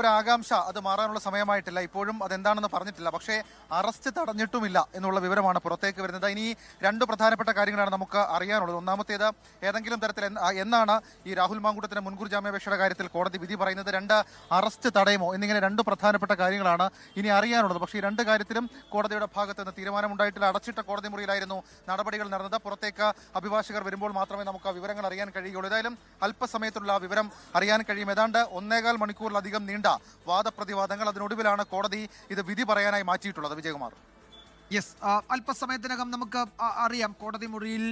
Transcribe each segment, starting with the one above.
ഒരു ആകാംക്ഷ അത് മാറാനുള്ള സമയമായിട്ടില്ല. ഇപ്പോഴും അതെന്താണെന്ന് പറഞ്ഞിട്ടില്ല. പക്ഷേ അറസ്റ്റ് തടഞ്ഞിട്ടുമില്ല എന്നുള്ള വിവരമാണ് പുറത്തേക്ക് വരുന്നത്. ഇനി രണ്ട് പ്രധാനപ്പെട്ട കാര്യങ്ങളാണ് നമുക്ക് അറിയാനുള്ളത്. ഒന്നാമത്തേത് ഏതെങ്കിലും തരത്തിൽ എന്നാണ് ഈ രാഹുൽ മാങ്കൂട്ടത്തിന്റെ മുൻകൂർ ജാമ്യാപേക്ഷയുടെ കാര്യത്തിൽ കോടതി വിധി പറയുന്നത്? രണ്ട് അറസ്റ്റ് തടയുമോ? എന്നിങ്ങനെ രണ്ട് പ്രധാനപ്പെട്ട കാര്യങ്ങളാണ് ഇനി അറിയാനുള്ളത്. പക്ഷേ ഈ രണ്ട് കാര്യത്തിലും കോടതിയുടെ ഭാഗത്ത് നിന്ന് തീരുമാനമുണ്ടായിട്ടില്ല. അടച്ചിട്ട കോടതി മുറിയിലായിരുന്നു നടപടികൾ നടന്നത്. പുറത്തേക്ക് അഭിഭാഷകർ വരുമ്പോൾ മാത്രമേ നമുക്ക് ആ വിവരങ്ങൾ അറിയാൻ കഴിയുകയുള്ളൂ. ഏതായാലും അല്പസമയത്തുള്ള ആ വിവരം അറിയാൻ കഴിയും. ഏതാണ്ട് ഒന്നേകാൽ മണിക്കൂറിലധികം നീണ്ട വാദപ്രതിവാദങ്ങൾ അതിനൊടുവിലാണ് കോടതി ഇത് വിധി പറയാനായി മാറ്റിയിട്ടുള്ളത് വിജയകുമാർ. യെസ് അല്പസമയത്തിനകം നമുക്ക് അറിയാം കോടതി മുറിയിൽ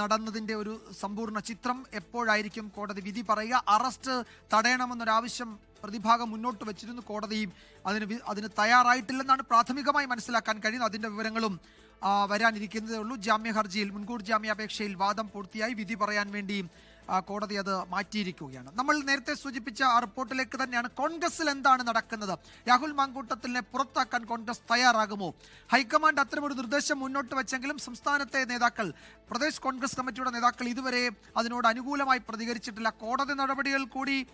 നടന്നതിന്റെ ഒരു സമ്പൂർണ ചിത്രം എപ്പോഴായിരിക്കും കോടതി വിധി പറയുക. അറസ്റ്റ് തടയണമെന്നൊരാവശ്യം പ്രതിഭാഗം മുന്നോട്ട് വെച്ചിരുന്നു കോടതിയും. അതിന് അതിന് തയ്യാറായിട്ടില്ലെന്നാണ് പ്രാഥമികമായി മനസ്സിലാക്കാൻ കഴിയുന്നത്. അതിന്റെ വിവരങ്ങളും വരാനിരിക്കുന്നതേ ഉള്ളൂ. ജാമ്യ ഹർജിയിൽ മുൻകൂർ ജാമ്യാപേക്ഷയിൽ വാദം പൂർത്തിയായി വിധി പറയാൻ വേണ്ടി ആ, കോടതി അത് മാറ്റിയിരിക്കുകയാണ്. നമ്മൾ നേരത്തെ സൂചിപ്പിച്ച ആ റിപ്പോർട്ടിലേക്ക് തന്നെയാണ് കോൺഗ്രസിൽ എന്താണ് നടക്കുന്നത്? രാഹുൽ മാങ്കൂട്ടത്തിനെ പുറത്താക്കാൻ കോൺഗ്രസ് തയ്യാറാകുമോ? ഹൈക്കമാൻഡ് അത്തരമൊരു നിർദ്ദേശം മുന്നോട്ട് വെച്ചെങ്കിലും സംസ്ഥാനത്തെ നേതാക്കൾ പ്രദേശ് കോൺഗ്രസ് കമ്മിറ്റിയുടെ നേതാക്കൾ ഇതുവരെ അതിനോട് അനുകൂലമായി പ്രതികരിച്ചിട്ടില്ല. കോടതി നടപടികൾ കൂടി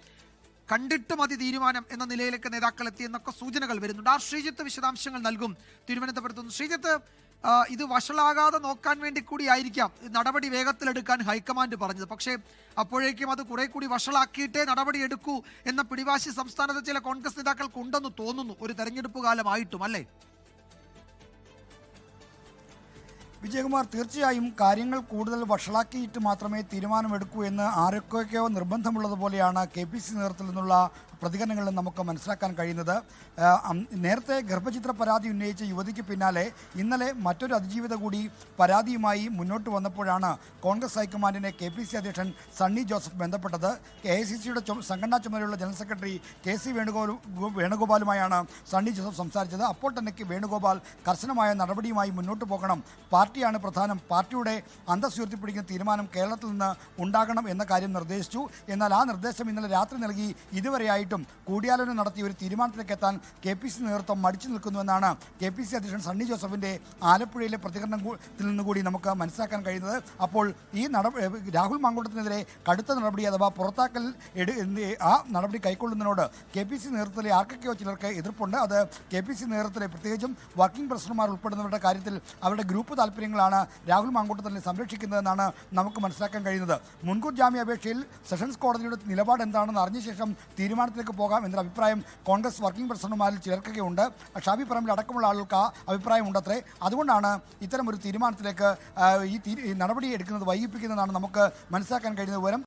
കണ്ടിട്ട് മതി തീരുമാനം എന്ന നിലയിലേക്ക് നേതാക്കൾ എത്തി എന്നൊക്കെ സൂചനകൾ വരുന്നുണ്ട്. ആ ശ്രീജിത്ത് വിശദാംശങ്ങൾ നൽകും. തിരുവനന്തപുരത്ത് ശ്രീജിത്ത് ഇത് വഷളാകാതെ നോക്കാൻ വേണ്ടി കൂടി ആയിരിക്കാം നടപടി വേഗത്തിലെടുക്കാൻ ഹൈക്കമാൻഡ് പറഞ്ഞത്. പക്ഷേ അപ്പോഴേക്കും അത് കുറെ കൂടി വഷളാക്കിയിട്ടേ നടപടി എടുക്കൂ എന്ന പിടിവാശി സംസ്ഥാനത്തെ ചില കോൺഗ്രസ് നേതാക്കൾക്ക് ഉണ്ടെന്ന് തോന്നുന്നു. ഒരു തെരഞ്ഞെടുപ്പ് കാലമായിട്ടും അല്ലേ? വിജയകുമാർ തീർച്ചയായും കാര്യങ്ങൾ കൂടുതൽ വഷളാക്കിയിട്ട് മാത്രമേ തീരുമാനമെടുക്കൂ എന്ന് ആരൊക്കെയോ നിർബന്ധമുള്ളതുപോലെയാണ് കെ പി സി നേതൃത്വത്തിൽ നിന്നുള്ള പ്രതികരണങ്ങളിൽ നമുക്ക് മനസ്സിലാക്കാൻ കഴിയുന്നത് നേരത്തെ ഗർഭചിത്ര പരാതി ഉന്നയിച്ച യുവതിക്ക് പിന്നാലെ ഇന്നലെ മറ്റൊരു അതിജീവിത കൂടി പരാതിയുമായി മുന്നോട്ട് വന്നപ്പോഴാണ് കോൺഗ്രസ് ഹൈക്കമാൻഡിനെ കെ പി സി അധ്യക്ഷൻ സണ്ണി ജോസഫ് ബന്ധപ്പെട്ടത്. കെ ഐ സി സിയുടെ സംഘടനാ ചുമതലയുള്ള general secretary K C Venugopal വേണുഗോപാലുമായാണ് Sunny Joseph സംസാരിച്ചത്. അപ്പോൾ തന്നെ വേണുഗോപാൽ കർശനമായ നടപടിയുമായി മുന്നോട്ട് പോകണം. പാർട്ടിയാണ് പ്രധാനം. പാർട്ടിയുടെ അന്തസ് ഉയർത്തിപ്പിടിക്കുന്ന തീരുമാനം കേരളത്തിൽ നിന്ന് ഉണ്ടാകണം എന്ന കാര്യം നിർദ്ദേശിച്ചു. എന്നാൽ ആ നിർദ്ദേശം ഇന്നലെ രാത്രി നൽകി. ഇതുവരെയായിട്ടും കൂടിയാലോചന നടത്തി ഒരു തീരുമാനത്തിലേക്ക് എത്താൻ കെ പി സി നേതൃത്വം മടിച്ചു നിൽക്കുന്നുവെന്നാണ് കെ പി സി അധ്യക്ഷൻ സണ്ണി ജോസഫിന്റെ ആലപ്പുഴയിലെ പ്രതികരണത്തിൽ നിന്നുകൂടി നിന്ന് കൂടി നമുക്ക് മനസ്സിലാക്കാൻ കഴിയുന്നത്. അപ്പോൾ ഈ രാഹുൽ മാങ്കൂട്ടത്തിനെതിരെ കടുത്ത നടപടി അഥവാ പുറത്താക്കൽ ആ നടപടി കൈക്കൊള്ളുന്നതിനോട് കെ പി സി നേതൃത്വത്തിലെ ആർക്കൊക്കെയോ ചിലർക്ക് എതിർപ്പുണ്ട്. അത് കെ പി സി നേതൃത്വത്തിലെ പ്രത്യേകിച്ചും വർക്കിംഗ് പ്രസിഡന്റുമാർ ഉൾപ്പെടുന്നവരുടെ കാര്യത്തിൽ അവരുടെ ഗ്രൂപ്പ് താല്പര്യങ്ങളാണ് രാഹുൽ മാങ്കൂട്ടത്തിനെ സംരക്ഷിക്കുന്നതെന്നാണ് നമുക്ക് മനസ്സിലാക്കാൻ കഴിയുന്നത്. മുൻകൂർ ജാമ്യാപേക്ഷയിൽ സെഷൻസ് കോടതിയുടെ നിലപാട് എന്താണെന്ന് അറിഞ്ഞ ശേഷം തീരുമാനത്തിലേക്ക് പോകാം എന്നൊരു അഭിപ്രായം കോൺഗ്രസ് വർക്കിംഗ് പ്രസിഡന്റുമാരിൽ ചിലർക്കൊക്കെ ഉണ്ട് ഷാബി പറമ്പിൽ അടക്കമുള്ള ആളുകൾക്ക് ആ അഭിപ്രായം ഉണ്ടത്രേ അതുകൊണ്ടാണ് ഇത്തരം ഒരു തീരുമാനത്തിലേക്ക് ഈ നടപടി എടുക്കുന്നത് വൈകിപ്പിക്കുന്നതാണ് നമുക്ക് മനസ്സിലാക്കാൻ കഴിയുന്ന വിവരം.